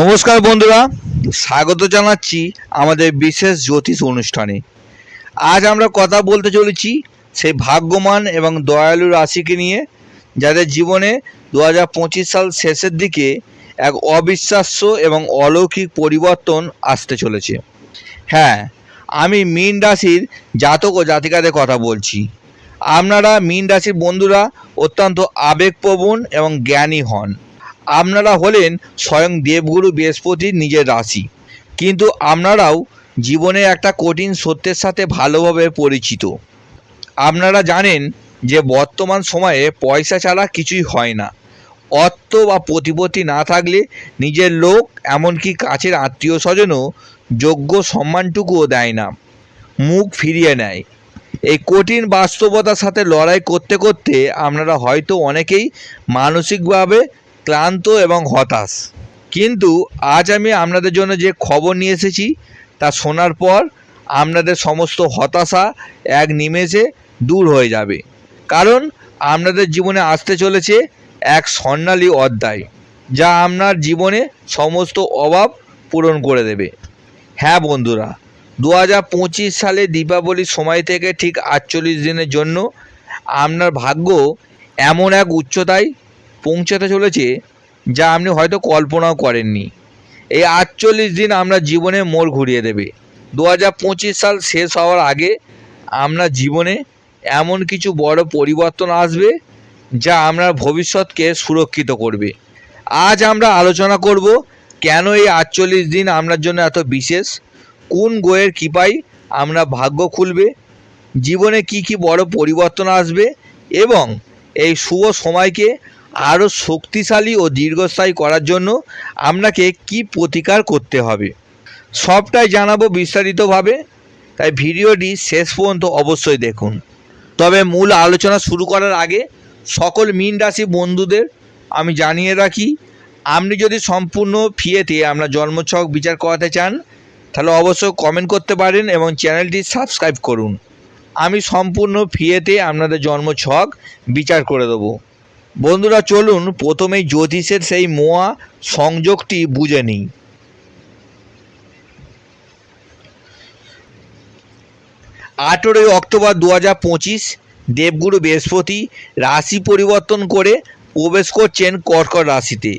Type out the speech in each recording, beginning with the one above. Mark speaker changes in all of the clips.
Speaker 1: নমস্কার বন্ধুরা। স্বাগত জানাচ্ছি আমাদের বিশেষ জ্যোতিষ অনুষ্ঠানে। আজ আমরা কথা বলতে চলেছি সেই ভাগ্যমান এবং দয়ালু রাশিকে নিয়ে, যাদের জীবনে দু হাজার পঁচিশ সাল শেষের দিকে এক অবিশ্বাস্য এবং অলৌকিক পরিবর্তন আসতে চলেছে। হ্যাঁ আমি মীন রাশির জাতক ও জাতিকাদের কথা বলছি। আপনারা মীন রাশির বন্ধুরা অত্যন্ত আবেগপ্রবণ এবং জ্ঞানী হন। আপনারা হলেন স্বয়ং দেবগুরু বৃহস্পতির নিজের রাশি। কিন্তু আপনারাও জীবনে একটা কঠিন সত্যের সাথে ভালোভাবে পরিচিত। আপনারা জানেন যে বর্তমান সময়ে পয়সা ছাড়া কিছুই হয় না। অর্থ বা প্রতিপত্তি না থাকলে নিজের লোক, এমনকি কাছের আত্মীয় স্বজনও যোগ্য সম্মানটুকুও দেয় না। মুখ ফিরিয়ে নেয়। এই কঠিন বাস্তবতার সাথে লড়াই করতে করতে আপনারা হয়তো অনেকেই মানসিকভাবে ক্লান্ত এবং হতাশ। কিন্তু আজ আমি আপনাদের জন্য যে খবর নিয়ে এসেছি, তা শোনার পর আপনাদের সমস্ত হতাশা এক নিমেষে দূর হয়ে যাবে। কারণ আপনাদের জীবনে আসতে চলেছে এক স্বর্ণালী অধ্যায়, যা আপনার জীবনে সমস্ত অভাব পূরণ করে দেবে। হ্যাঁ বন্ধুরা দু হাজার পঁচিশ সালে দীপাবলির সময় থেকে ঠিক আটচল্লিশ দিনের জন্য আপনার ভাগ্য এমন এক উচ্চতায় পৌঁছাতে চলেছে, যা আপনি হয়তো কল্পনাও করেননি। এই আটচল্লিশ দিন আমরা জীবনে মোড় ঘুরিয়ে দেবে। দু হাজার পঁচিশ সাল শেষ হওয়ার আগে আমরা জীবনে এমন কিছু বড় পরিবর্তন আসবে, যা আপনার ভবিষ্যৎকে সুরক্ষিত করবে। আজ আমরা আলোচনা করব, কেন এই আটচল্লিশ দিন আপনার জন্য এত বিশেষ? কোন গোয়ের কৃপায় আমরা ভাগ্য খুলবে? জীবনে কি কি বড় পরিবর্তন আসবে? এবং এই শুভ সময়কে আরও শক্তিশালী ও দীর্ঘস্থায়ী করার জন্য আপনাকে কি প্রতিকার করতে হবে? সবটাই জানাব বিস্তারিতভাবে। তাই ভিডিওটি শেষ পর্যন্ত অবশ্যই দেখুন। তবে মূল আলোচনা শুরু করার আগে সকল মীন রাশি বন্ধুদের আমি জানিয়ে রাখি, আপনি যদি সম্পূর্ণ ফিয়েতে আমরা জন্মছক বিচার করাতে চান, তাহলে অবশ্যই কমেন্ট করতে পারেন এবং চ্যানেলটি সাবস্ক্রাইব করুন। আমি সম্পূর্ণ ফিয়েতে আপনাদের জন্মছক বিচার করে দেবো। বন্ধুরা, চলুন প্রথমেই জ্যোতিষের সেই মোয়া সংযোগটি বুঝে নিই। আঠেরোই অক্টোবর দু হাজার পঁচিশ, দেবগুরু বৃহস্পতি রাশি পরিবর্তন করে প্রবেশ করছেন কর্কট রাশিতে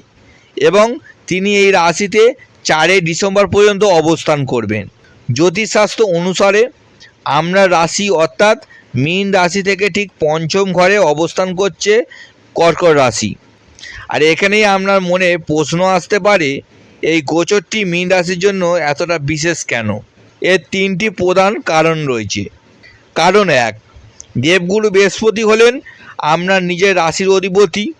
Speaker 1: এবং তিনি এই রাশিতে চারই ডিসেম্বর পর্যন্ত অবস্থান করবেন। জ্যোতিষশাস্ত্র অনুসারে আমরা রাশি অর্থাৎ মীন রাশি থেকে ঠিক পঞ্চম ঘরে অবস্থান করছে কর্কট রাশি। আর এখানেই আপনার মনে প্রশ্ন আসতে পারে, এই গোচরটি মীন রাশির জন্য এতটা বিশেষ কেন? এর তিনটি প্রধান কারণ রয়েছে। কারণ এক, দেবগুরু বৃহস্পতি হলেন আপনার নিজের রাশির অধিপতি।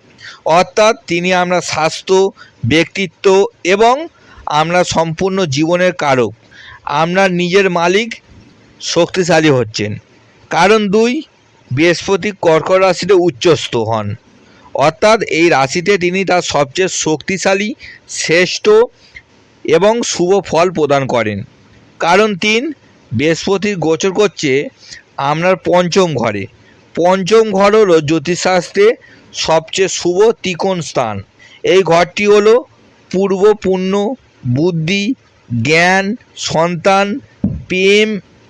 Speaker 1: অর্থাৎ তিনি আপনার স্বাস্থ্য, ব্যক্তিত্ব এবং আপনার সম্পূর্ণ জীবনের কারক। আপনার নিজের মালিক শক্তিশালী হচ্ছেন। কারণ দুই, বৃহস্পতি কর্কট রাশিতে উচ্চস্থ হন। অর্থাৎ এই রাশিতে তিনি তার সবচেয়ে শক্তিশালী, শ্রেষ্ঠ এবং শুভ ফল প্রদান করেন। কারণ তিন, বৃহস্পতির গোচর করছে আপনার পঞ্চম ঘরে। পঞ্চম ঘর হলো জ্যোতিষশাস্ত্রে সবচেয়ে শুভ ত্রিকোণ স্থান। এই ঘরটি হলো পূর্ব পুণ্য, বুদ্ধি, জ্ঞান, সন্তান, প্রেম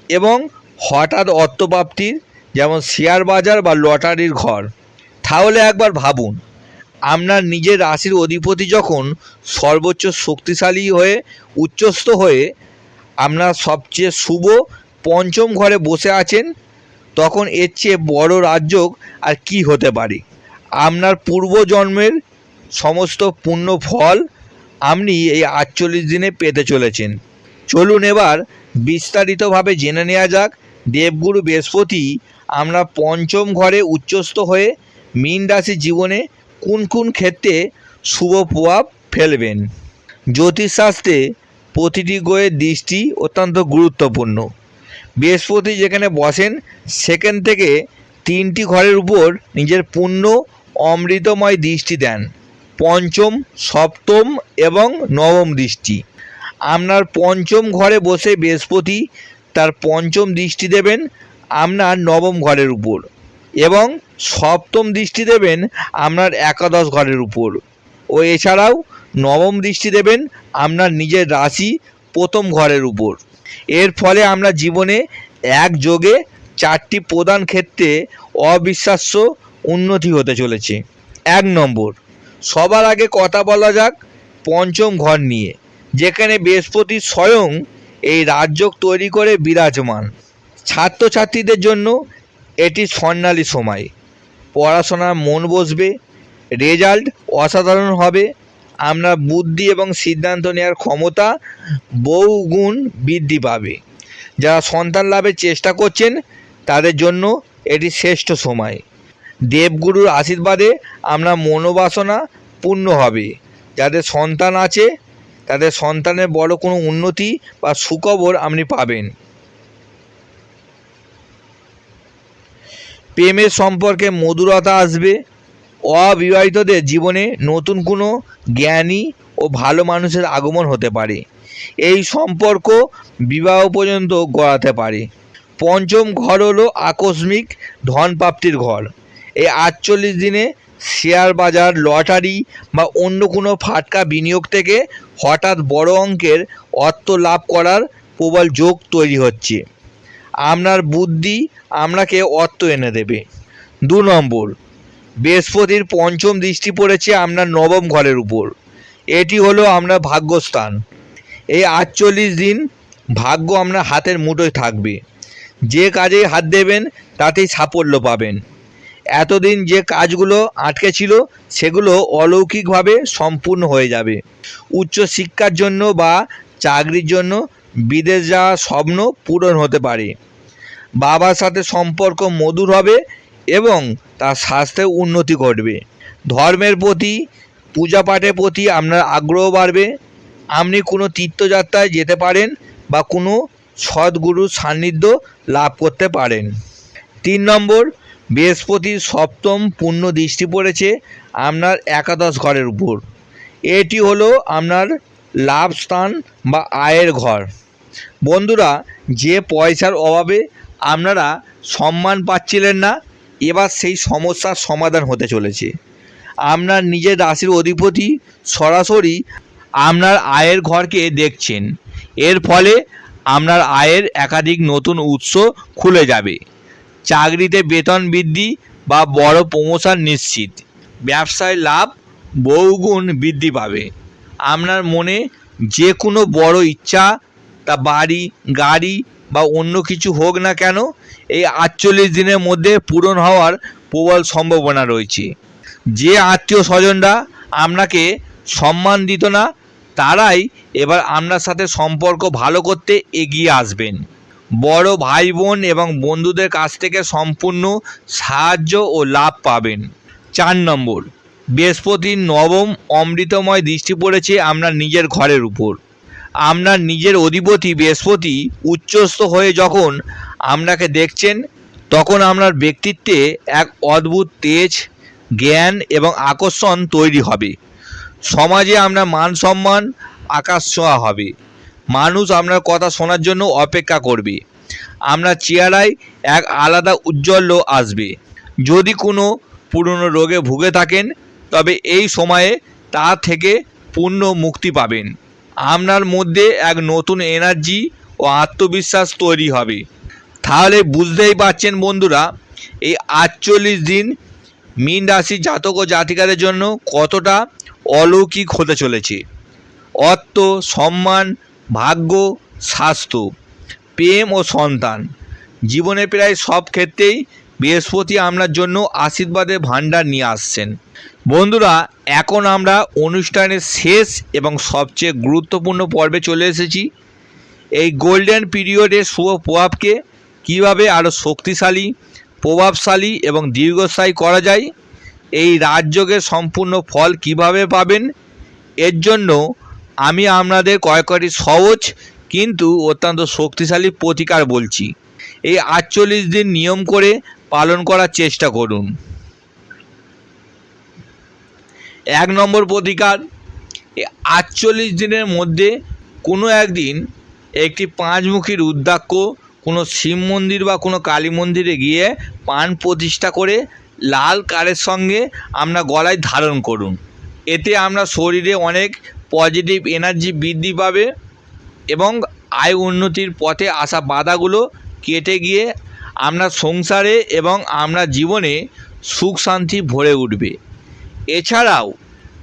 Speaker 1: এবং হঠাৎ অর্থপ্রাপ্তির যেমন শেয়ার বাজার বা লটারির ঘর। তাহলে একবার ভাবুন আপনার নিজের রাশির অধিপতি যখন সর্বোচ্চ শক্তিশালী হয়ে, উচ্চস্থ হয়ে আপনার সবচেয়ে শুভ পঞ্চম ঘরে বসে আছেন, তখন এর চেয়ে বড় রাজযোগ আর কি হতে পারে? আপনার পূর্বজন্মের সমস্ত পুণ্য ফল আপনি এই আটচল্লিশ দিনে পেতে চলেছেন। চলুন এবার বিস্তারিতভাবে জেনে নেওয়া যাক, দেবগুরু বৃহস্পতি আমরা পঞ্চম ঘরে উচ্চস্থ হয়ে মীন রাশি জীবনে কোন কোন ক্ষেত্রে শুভ প্রভাব ফেলবেন? জ্যোতিষশাস্ত্রে প্রতিটি গ্রহের দৃষ্টি অত্যন্ত গুরুত্বপূর্ণ। বৃহস্পতি যেখানে বসেন, সেখান থেকে তিনটি ঘরের উপর নিজের পূর্ণ অমৃতময় দৃষ্টি দেন। পঞ্চম, সপ্তম এবং নবম দৃষ্টি। আপনার পঞ্চম ঘরে বসে বৃহস্পতি তার পঞ্চম দৃষ্টি দেবেন আপনার নবম ঘরের উপর। এবং সপ্তম দৃষ্টি দেবেন আপনার একাদশ ঘরের উপর। ও এছাড়াও নবম দৃষ্টি দেবেন আপনার নিজের রাশি প্রথম ঘরের উপর। এর ফলে আমরা জীবনে একযোগে চারটি প্রধান ক্ষেত্রে অবিশ্বাস্য উন্নতি হতে চলেছে। এক নম্বর, সবার আগে কথা বলা যাক পঞ্চম ঘর নিয়ে, যেখানে বৃহস্পতি স্বয়ং এই রাজযোগ তৈরি করে বিরাজমান। ছাত্রছাত্রীদের জন্য এটি স্বর্ণালী সময়। পড়াশোনার মন বসবে, রেজাল্ট অসাধারণ হবে, আমরা বুদ্ধি এবং সিদ্ধান্ত নেওয়ার ক্ষমতা বহুগুণ বৃদ্ধি পাবে। যারা সন্তান লাভের চেষ্টা করছেন, তাদের জন্য এটি শ্রেষ্ঠ সময়। দেবগুরুর আশীর্বাদে আমরা মনোবাসনা পূর্ণ হবে। যাদের সন্তান আছে, তাদের সন্তানের বড় কোনো উন্নতি বা সুখবর আপনি পাবেন। প্রেমের সম্পর্কে মধুরতা আসবে। অবিবাহিতদের জীবনে নতুন কোনো জ্ঞানী ও ভালো মানুষের আগমন হতে পারে। এই সম্পর্ক বিবাহ পর্যন্ত গড়াতে পারে। পঞ্চম ঘর হলো আকস্মিক ধন প্রাপ্তির ঘর। এই আটচল্লিশ দিনে শেয়ার বাজার, লটারি বা অন্য কোনো ফাটকা বিনিয়োগ থেকে হঠাৎ বড় অঙ্কের অর্থ লাভ করার প্রবল যোগ তৈরি হচ্ছে। আপনার বুদ্ধি আপনাকে অর্থ এনে দেবে। দু নম্বর, বৃহস্পতির পঞ্চম দৃষ্টি পড়েছে আপনার নবম ঘরের উপর। এটি হলো আপনার ভাগ্যস্থান। এই আটচল্লিশ দিন ভাগ্য আপনার হাতের মুঠোয় থাকবে। যে কাজে হাত দেবেন, তাতেই সাফল্য পাবেন। এতদিন যে কাজগুলো আটকে ছিল, সেগুলো অলৌকিকভাবে সম্পূর্ণ হয়ে যাবে। উচ্চ শিক্ষার জন্য বা চাকরির জন্য বিদেশ যাওয়ার স্বপ্ন পূরণ হতে পারে। বাবার সাথে সম্পর্ক মধুর হবে এবং তার স্বাস্থ্যে উন্নতি ঘটবে। ধর্মের প্রতি, পূজা পাঠের প্রতি আপনার আগ্রহ বাড়বে। আপনি কোনো তীর্থযাত্রায় যেতে পারেন বা কোনো সদ্গুরুর সান্নিধ্য লাভ করতে পারেন। তিন নম্বর, বৃহস্পতির সপ্তম পূর্ণ দৃষ্টি পড়েছে আপনার একাদশ ঘরের উপর। এটি হলো আপনার লাভ স্থান বা আয়ের ঘর। বন্ধুরা, যে পয়সার অভাবে আপনারা সম্মান পাচ্ছিলেন না, এবার সেই সমস্যার সমাধান হতে চলেছে। আপনার নিজের রাশির অধিপতি সরাসরি আপনার আয়ের ঘরকে দেখছেন। এর ফলে আপনার আয়ের একাধিক নতুন উৎস খুলে যাবে। চাকরিতে বেতন বৃদ্ধি বা বড় প্রমোশন নিশ্চিত। ব্যবসায় লাভ বহুগুণ বৃদ্ধি পাবে। আপনার মনে যে কোনো বড় ইচ্ছা তা বাড়ি, গাড়ি বা অন্য কিছু হোক না কেন, এই আটচল্লিশ দিনের মধ্যে পূরণ হওয়ার প্রবল সম্ভাবনা রয়েছে। যে আত্মীয় স্বজনরা আপনাকে সম্মান দিত না, তারাই এবার আপনার সাথে সম্পর্ক ভালো করতে এগিয়ে আসবেন। বড় ভাই বোন এবং বন্ধুদের কাছ থেকে সম্পূর্ণ সাহায্য ও লাভ পাবেন। চার নম্বর বৃহস্পতির নবম অমৃতময় দৃষ্টি পড়েছে আপনার নিজের ঘরের উপর। আপনার নিজের অধিপতি বৃহস্পতি উচ্চস্থ হয়ে যখন আপনাকে দেখছেন, তখন আপনার ব্যক্তিত্বে এক অদ্ভুত তেজ, জ্ঞান এবং আকর্ষণ তৈরি হবে। সমাজে আপনার মান সম্মান, আকাশ ছোঁয়া হবে। মানুষ আপনার কথা শোনার জন্য অপেক্ষা করবে। আপনার চেহারায় এক আলাদা উজ্জ্বল্য আসবে। যদি কোনো পুরনো রোগে ভুগে থাকেন, তবে এই সময়ে তা থেকে পূর্ণ মুক্তি পাবেন। আপনার মধ্যে এক নতুন এনার্জি ও আত্মবিশ্বাস তৈরি হবে। তাহলে বুঝতেই পারছেন বন্ধুরা, এই আটচল্লিশ দিন মীন রাশি জাতক ও জাতিকাদের জন্য কতটা অলৌকিক হতে চলেছে। অর্থ, সম্মান, ভাগ্য, স্বাস্থ্য, প্রেম ও সন্তান, জীবনে প্রায় সব ক্ষেত্রেই বৃহস্পতি আপনার জন্য আশীর্বাদের ভাণ্ডার নিয়ে আসছেন। বন্ধুরা, এখন আমরা অনুষ্ঠানের শেষ এবং সবচেয়ে গুরুত্বপূর্ণ পর্বে চলে এসেছি। এই গোল্ডেন পিরিয়ডের শুভ প্রভাবকে কীভাবে আরও শক্তিশালী, প্রভাবশালী এবং দীর্ঘস্থায়ী করা যায়, এই রাজযোগের সম্পূর্ণ ফল কীভাবে পাবেন, এর জন্য আমি আপনাদের কয়েকটি সহজ কিন্তু অত্যন্ত শক্তিশালী প্রতিকার বলছি। এই আটচল্লিশ দিন নিয়ম করে পালন করার চেষ্টা করুন। এক নম্বর প্রতিকার আটচল্লিশ দিনের মধ্যে কোনো একদিন একটি পাঁচমুখী রুদ্রাক্ষ, কোনো শিব মন্দির বা কোনো কালী মন্দিরে গিয়ে পান প্রতিষ্ঠা করে লাল কারের সঙ্গে আপনার গলায় ধারণ করুন। এতে আমরা শরীরে অনেক পজিটিভ এনার্জি বৃদ্ধি পাবে এবং আয় উন্নতির পথে আসা বাধাগুলো কেটে গিয়ে আমরা সংসারে এবং আমরা জীবনে সুখ শান্তি ভরে উঠবে। এছাড়াও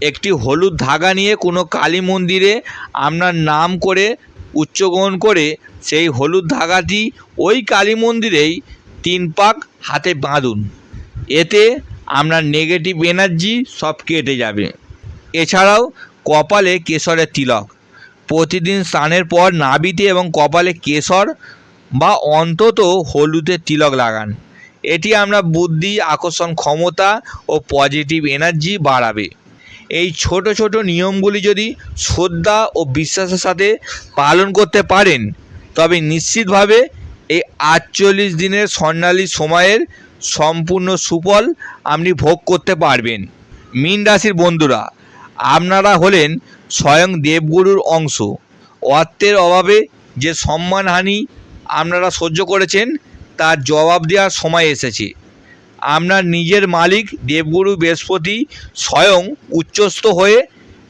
Speaker 1: একটি হলুদ ধাগা নিয়ে কোনো কালী মন্দিরে আপনার নাম করে উচ্চগ্রহণ করে সেই হলুদ ধাগাটি ওই কালী মন্দিরেই তিন পাক হাতে বাঁধুন। এতে আপনার নেগেটিভ এনার্জি সব কেটে যাবে। এছাড়াও কপালে কেশরের তিলক। প্রতিদিন স্নানের পর নাভিতে এবং কপালে কেশর বা অন্তত হলুদের তিলক লাগান। এটি আমরা বুদ্ধি, আকর্ষণ ক্ষমতা ও পজিটিভ এনার্জি বাড়াবে। এই ছোট ছোট নিয়মগুলি যদি শ্রদ্ধা ও বিশ্বাসের সাথে পালন করতে পারেন, তবে নিশ্চিতভাবে এই আটচল্লিশ দিনের স্বর্ণালী সময়ের সম্পূর্ণ সুফল আপনি ভোগ করতে পারবেন। মীন রাশির বন্ধুরা, আপনারা হলেন স্বয়ং দেবগুরুর অংশ। অর্থের অভাবে যে সম্মানহানি আপনারা সহ্য করেছেন, তার জবাব দেওয়ার সময় এসেছে। আপনার নিজের মালিক, দেবগুরু বৃহস্পতি স্বয়ং উচ্চস্থ হয়ে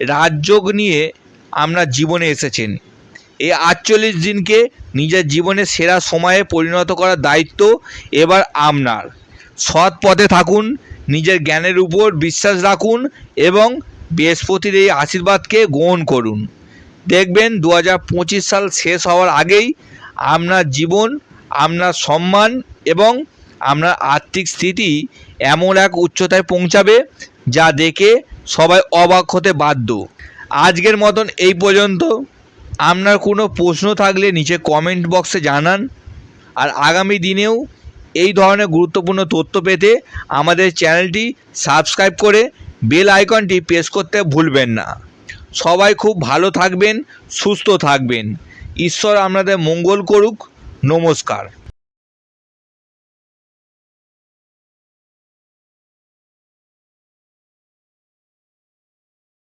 Speaker 1: রাজযোগ নিয়ে আপনার জীবনে এসেছেন। এই আটচল্লিশ দিনকে নিজের জীবনের সেরা সময়ে পরিণত করার দায়িত্ব এবার আপনার। সৎ পথে থাকুন, নিজের জ্ঞানের উপর বিশ্বাস রাখুন এবং বৃহস্পতির এই আশীর্বাদকে গ্রহণ করুন। দেখবেন দু সাল শেষ হওয়ার আগেই আপনার জীবন আপনার সম্মান এবং আপনার আর্থিক স্থিতি এমন এক উচ্চতায় পৌঁছাবে যা দেখে সবাই অবাক হতে বাধ্য। আজকের মতন এই পর্যন্ত। আপনার কোনো প্রশ্ন থাকলে নিচে কমেন্ট বক্সে জানান। আর আগামী দিনেও এই ধরনের গুরুত্বপূর্ণ তথ্য পেতে আমাদের চ্যানেলটি সাবস্ক্রাইব করে বেল আইকনটি প্রেস করতে ভুলবেন না। সবাই খুব ভালো থাকবেন, সুস্থ থাকবেন। ঈশ্বর আপনাদের মঙ্গল করুক। নমস্কার।